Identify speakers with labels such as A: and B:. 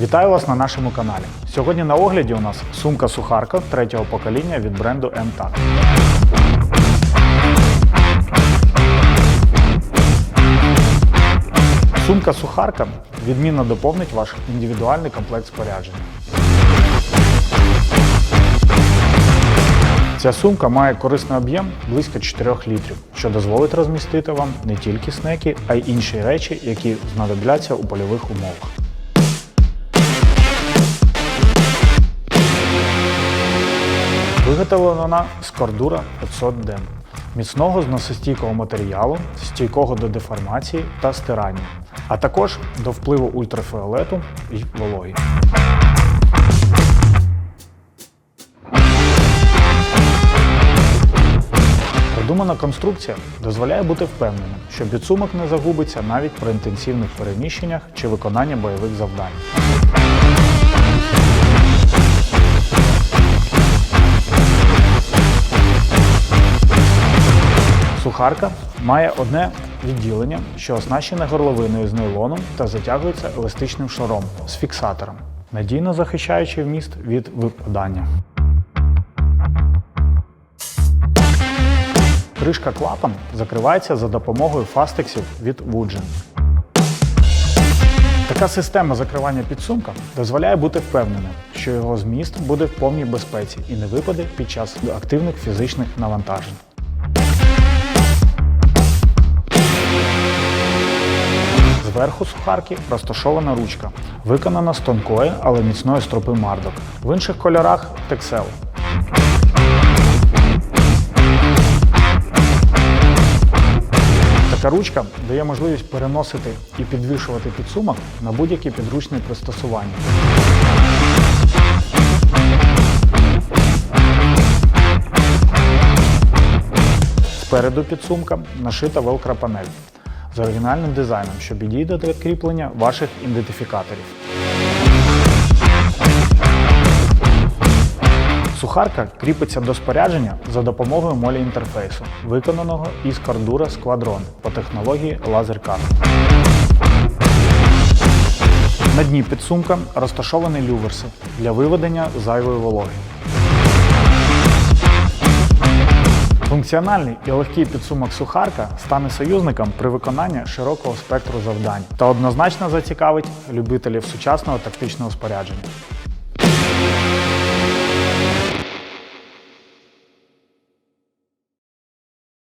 A: Вітаю вас на нашому каналі. Сьогодні на огляді у нас сумка сухарка третього покоління від бренду MTAC. Сумка сухарка відмінно доповнить ваш індивідуальний комплект спорядження. Ця сумка має корисний об'єм близько 4 літрів, що дозволить розмістити вам не тільки снеки, а й інші речі, які знадобляться у польових умовах. Виготовлена з кордура 500 ден, міцного зносостійкого матеріалу, стійкого до деформації та стирання, а також до впливу ультрафіолету і вологи. Продумана конструкція дозволяє бути впевненим, що підсумок не загубиться навіть при інтенсивних переміщеннях чи виконанні бойових завдань. Сухарка має одне відділення, що оснащене горловиною з нейлоном та затягується еластичним шаром з фіксатором, надійно захищаючи вміст від випадання. Кришка клапан закривається за допомогою фастексів від Woodgen. Така система закривання підсумка дозволяє бути впевненим, що його зміст буде в повній безпеці і не випаде під час активних фізичних навантажень. Зверху сухарки розташована ручка, виконана з тонкої, але міцної стропи мардок. В інших кольорах тексел. Така ручка дає можливість переносити і підвішувати підсумок на будь-які підручні пристосування. Спереду підсумка нашита велкро-панель з оригінальним дизайном, що підійде для кріплення ваших ідентифікаторів. Сухарка кріпиться до спорядження за допомогою молі інтерфейсу, виконаного із кордура Squadron по технології LaserCut. На дні підсумка розташовані люверси для виведення зайвої вологи. Функціональний і легкий підсумок сухарка стане союзником при виконанні широкого спектру завдань та однозначно зацікавить любителів сучасного тактичного спорядження.